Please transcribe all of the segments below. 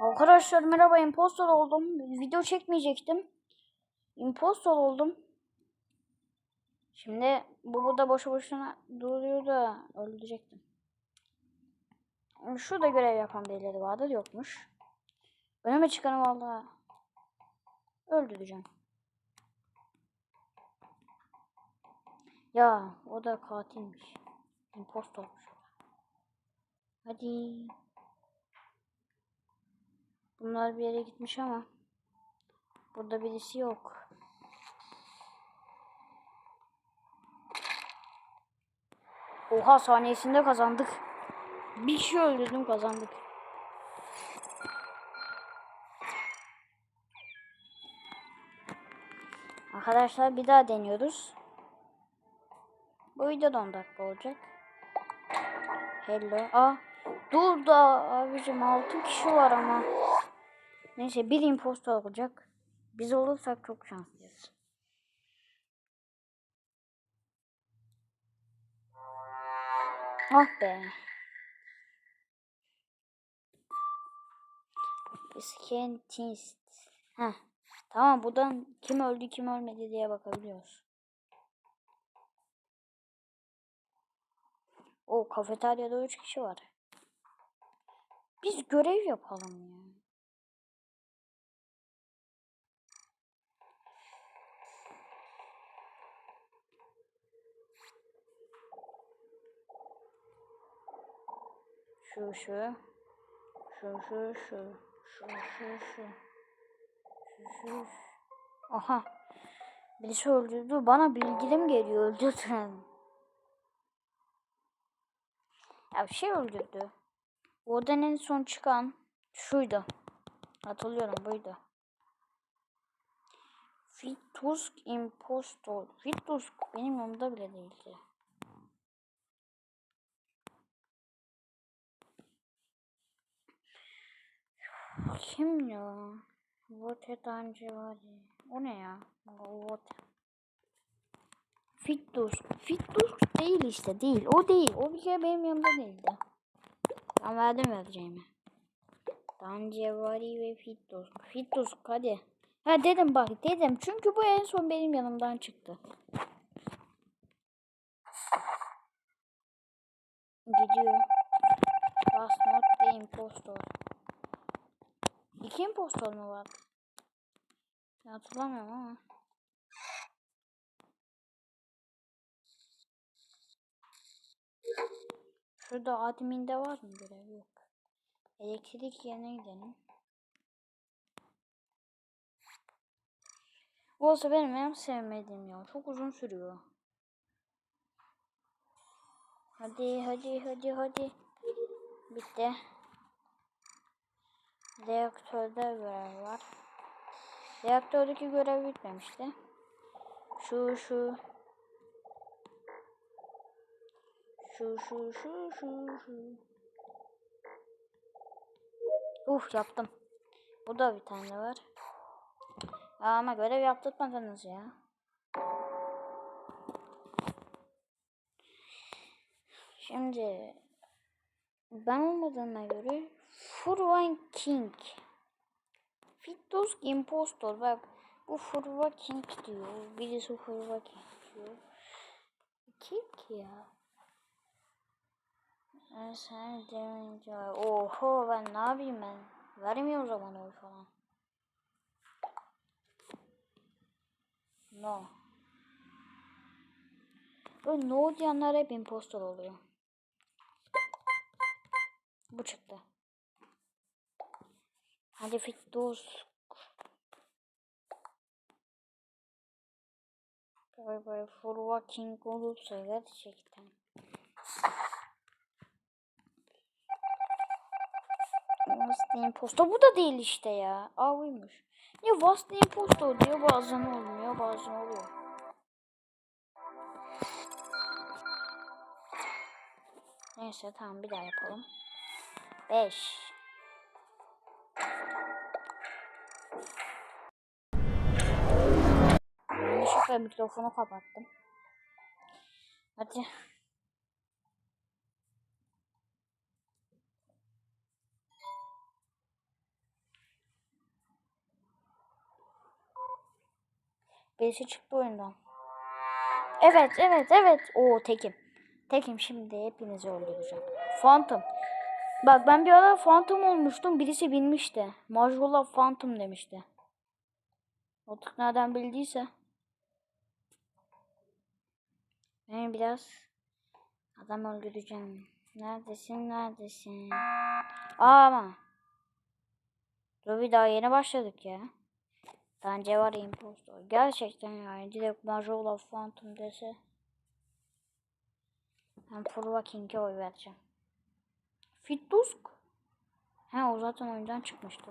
Arkadaşlar merhaba impostor oldum. Video çekmeyecektim. Impostor oldum. Şimdi bu burada boşu boşuna duruyor da öldürecektim. Şurada görev yapan birileri vardı yokmuş. Önüme çıkanı valla öldüreceğim. Ya o da katilmiş. Impostormuş. Hadi. Bunlar bir yere gitmiş ama burada birisi yok. Oha saniyesinde kazandık. Bir kişi öldürdüm kazandık. Arkadaşlar bir daha deniyoruz. Bu video 10 dakika olacak. Hello. Aa, dur da abicim 6 kişi var ama. Neyse bir impostor olacak. Biz olursak çok şanslıyız. Ah be. Skentist. Heh. Tamam buradan kim öldü kim ölmedi diye bakabiliyoruz. O kafeteryada 3 kişi var. Biz görev yapalım ya. Şu şu. Şu şu şu. Şu şu şu. Şu şu. Aha. Birisi öldürdü. Bana bildirim geliyor. Öldürdüm. Ya bir şey öldürdü. Oradan en son çıkan şuydu. Hatırlıyorum buydu. Fitusk Impostor. Fitusk benim yanımda bile değildi. Kim ya? Vote Dancevadi. O ne ya? Vote. Fitusk. Fitusk değil işte değil. O değil. O bir kere benim yanımda değildi. Ben verdim vereceğimi. Dancevari ve Fitusk. Fitusk hadi. Ha dedim bak dedim. Çünkü bu en son benim yanımdan çıktı. Gidiyor. Last not the impostor. İki impostor mu var? Ben hatırlamıyorum ama. Şurada adminde var mı görev? Yok. Elektrik yerine gidelim. Olsa benim en sevmediğim ya. Çok uzun sürüyor. Hadi hadi hadi hadi. Bitti. Reaktörde görev var. Reaktördeki görev bitmemişti. Şu şu. Şu şu şu şu şu. Uf yaptım. Bu da bir tane var. Ama görev yaptırmadınız ya. Şimdi ben olmadığına göre Furvan King Fittos Impostor bak bu Furva King diyor. Birisi Furva King diyor. King ya. Ben sen demince oho ben ne yapayım ben? Vermiyor o zaman oy falan. No. Böyle no diyenler hep impostor oluyor. Bu çıktı. Hadi Fittos. Bay bay Furva King olursa gerçekten. Vaslı impostor. Bu da değil işte ya. Aa buymuş. Ya vaslı impostor diyor bazen olmuyor bazen oluyor. Neyse tamam bir daha yapalım. 5 Şifre mikrofonu kapattım. Hadi. Birisi çıktı oyundan. Evet, evet, evet. Oo tekim. Tekim şimdi hepinizi öldüreceğim. Phantom. Bak ben bir ara Phantom olmuştum. Birisi bilmişti. Majula Phantom demişti. Artık nereden bildiyse. Ben biraz adam öldüreceğim. Neredesin neredesin? Aa, ama. Dur bir daha yeni başladık ya. Bence var impostor. Gerçekten yani direkt Majula Phantom dese. Ben Furva King'e oy vereceğim. Fittusk. He o zaten oyundan çıkmıştı.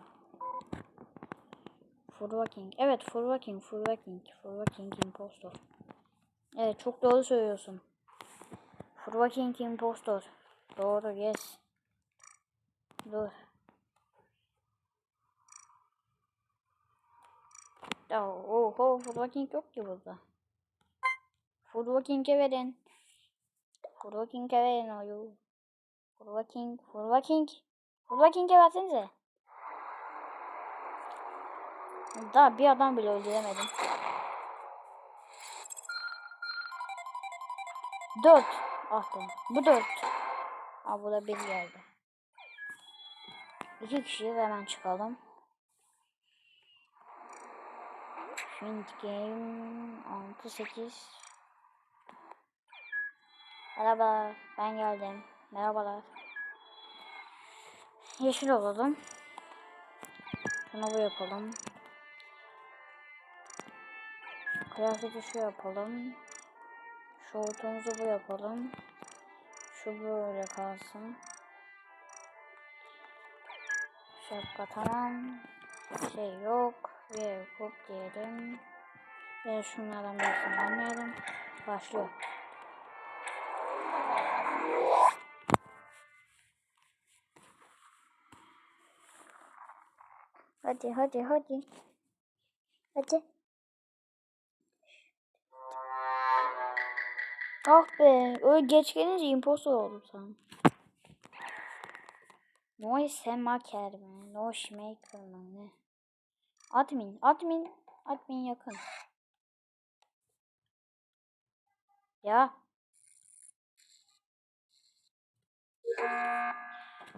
Furva King. Evet Furva King, Furva King, Furva King impostor. Evet çok doğru söylüyorsun. Furva King impostor. Doğru yes. Dur. Oho Furva King yok ki burada. Furva King'e verin. Furva King'e verin oyu. Furva King, Furva King. Furva King'e versenize. Daha bir adam bile öldüremedim. Dört. Ah be. Bu dört. Aa bu da bir geldi. İki kişiyi hemen çıkalım. Find game 6 8 Merhaba ben geldim. Merhabalar. Yeşil olalım. Şunu bu yapalım. Kıyafeti şu yapalım. Şortumuzu bu yapalım. Şu böyle kalsın. Şapka tamam. Şey yok. Ve hop diyelim. Ve şunlardan birisini anlayalım. Başlıyor. Hadi hadi hadi. Hadi. Ah be. Öyle geç gelince impostor oldum sanırım. Noise maker mi? Noise maker mı ne? Admin. Admin. Admin yakın. Ya.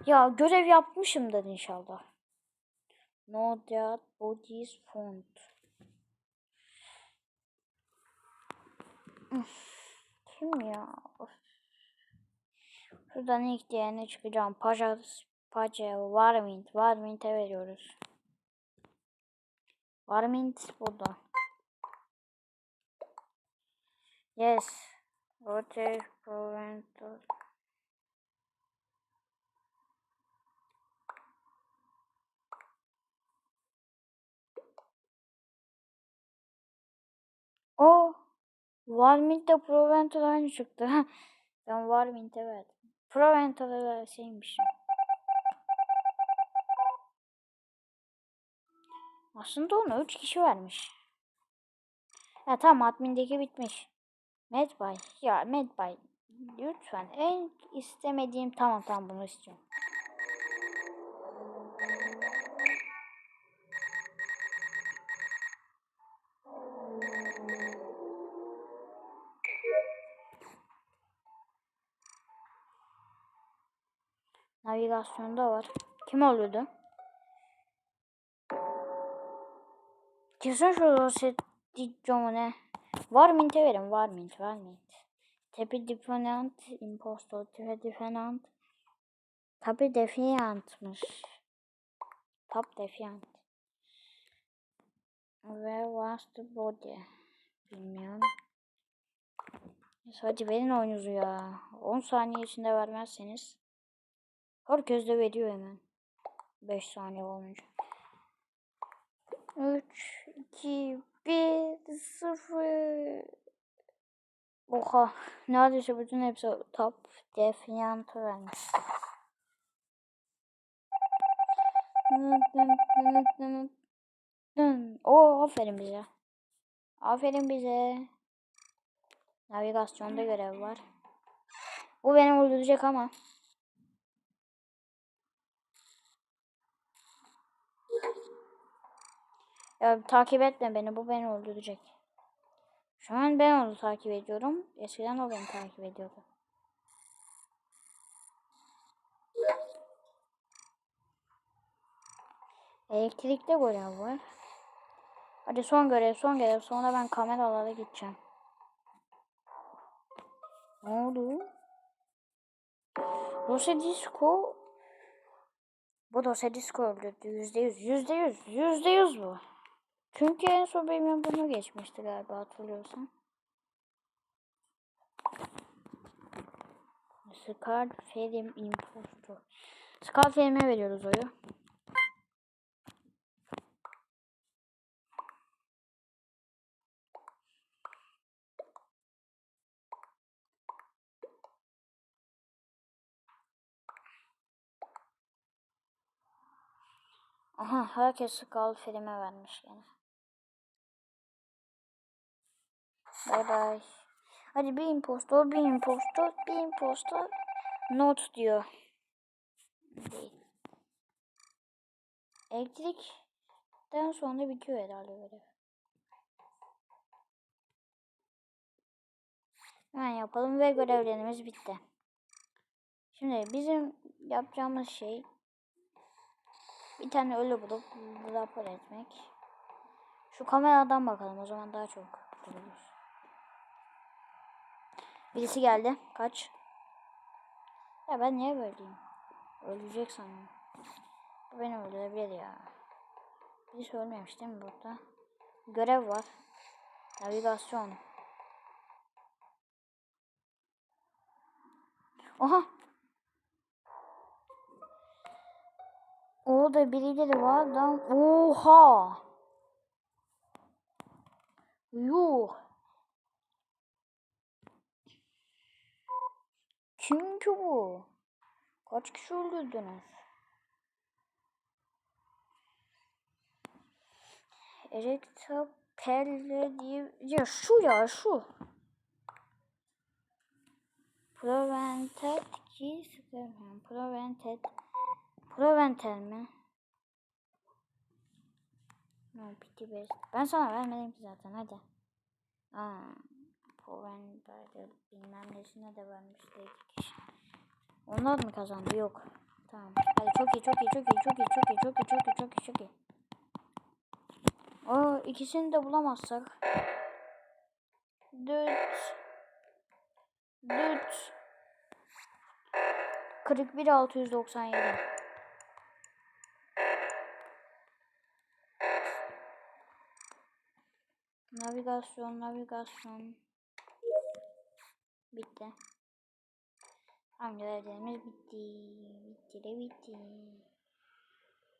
Ya görev yapmışımdır inşallah. No dead bodies found. Kim ya? Of. Şuradan ilk diğerine çıkacağım. Paja, Paja, Warmint. Warmint'e veriyoruz. Warmint burada. Yes. Rotate Proventus. O Warmint'le Provental aynı çıktı. ben Warmint'e verdim. Provental'a verseymişim. Aslında onu 3 kişi vermiş. Ya tamam admindeki bitmiş. Medbay. Ya Medbay. Lütfen. En istemediğim tamam tamam bunu istiyorum. Navigasyonda var. Kim öldürdü? Kesin şu roset mu ne? Warmint'e verin. Warmint. Warmint. Tepe Defiant. Impostor. Tepe Defiant. Tabi Defiant'mış. Top Defiant. Where was the body? Bilmiyorum. Hadi verin oyunuzu ya. 10 saniye içinde vermezseniz. Herkes de veriyor hemen. 5 saniye olunca. 3, 2, 1, 0. Oha. Neredeyse bütün hepsi top defiantı vermiş. O aferin bize. Aferin bize. Navigasyonda görev var. Bu beni öldürecek ama. Ya takip etme beni. Bu beni öldürecek. Şu an ben onu takip ediyorum. Eskiden o beni takip ediyordu. Elektrikte görev var. Hadi son görev, son görev. Sonra ben kameralara gideceğim. Ne oldu? Dosya Disco bu dosya Disco öldürdü. Yüzde yüz. Yüzde yüz. Yüzde yüz bu. Çünkü en son benim bunu geçmişti galiba hatırlıyorsan. Scar Film Impostor. Scar Film'e veriyoruz oyu. Aha herkes Skull filme vermiş gene. Bay bay. Hadi bir impostor, bir impostor, bir impostor. Not diyor. Değil. Elektrikten sonra bitiyor herhalde görev. Hemen yapalım ve görevlerimiz bitti. Şimdi bizim yapacağımız şey bir tane ölü bulup rapor etmek. Şu kameradan bakalım o zaman daha çok buluruz. Birisi geldi. Kaç. Ya ben niye böyleyim? Ölecek sanırım. Bu beni öldürebilir ya. Birisi ölmemiş değil mi burada? Görev var. Navigasyon. Oha. Orada birileri var lan. Oha. Yuh. Kim ki bu? Kaç kişi öldürdünüz? Erekta Pelle diye... Ya şu ya şu. Proventet ki sıkıyorum. Proventet. Proventel mi? Ben sana vermedim ki zaten hadi. Aa, Proventel bilmem nesine de vermişti iki kişi. Onlar mı kazandı? Yok. Tamam. Hadi çok iyi, çok iyi, çok iyi, çok iyi, çok iyi, çok iyi, çok iyi, çok iyi, çok iyi. O ikisini de bulamazsak. Düt. Düt. 41 697. Navigasyon, navigasyon. Bitti. Hangi görevlerimiz bitti. Bitti de bitti.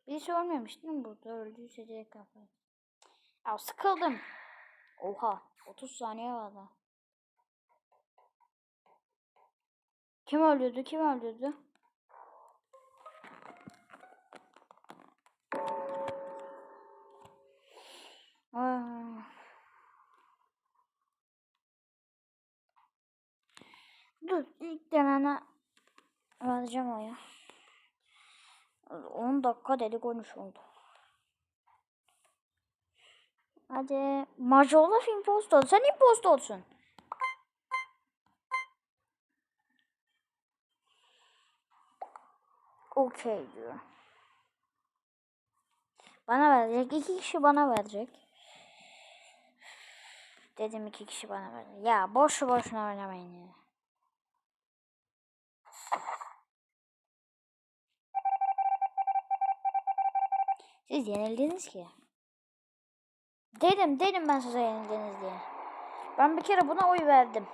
Birisi ölmemiş değil mi burada? Öldüyse direkt kapat. Ya sıkıldım. Oha. 30 saniye vardı. Kim öldürdü? Kim öldürdü? Dur ilk denene vereceğim oyu. 10 dakika dedi konuşuldu. Hadi Majolaf impostor. Sen impostorsun. Okey diyor. Bana verecek. iki kişi bana verecek. Dedim iki kişi bana verecek. Ya boşu boşuna oynamayın ya. Siz yenildiniz ki. Dedim dedim ben size yenildiniz diye. Ben bir kere buna oy verdim.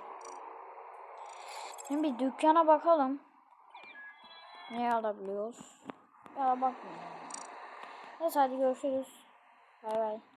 Şimdi bir dükkana bakalım. Ne alabiliyoruz? Ya bakmıyorum. Neyse hadi görüşürüz. Bay bay.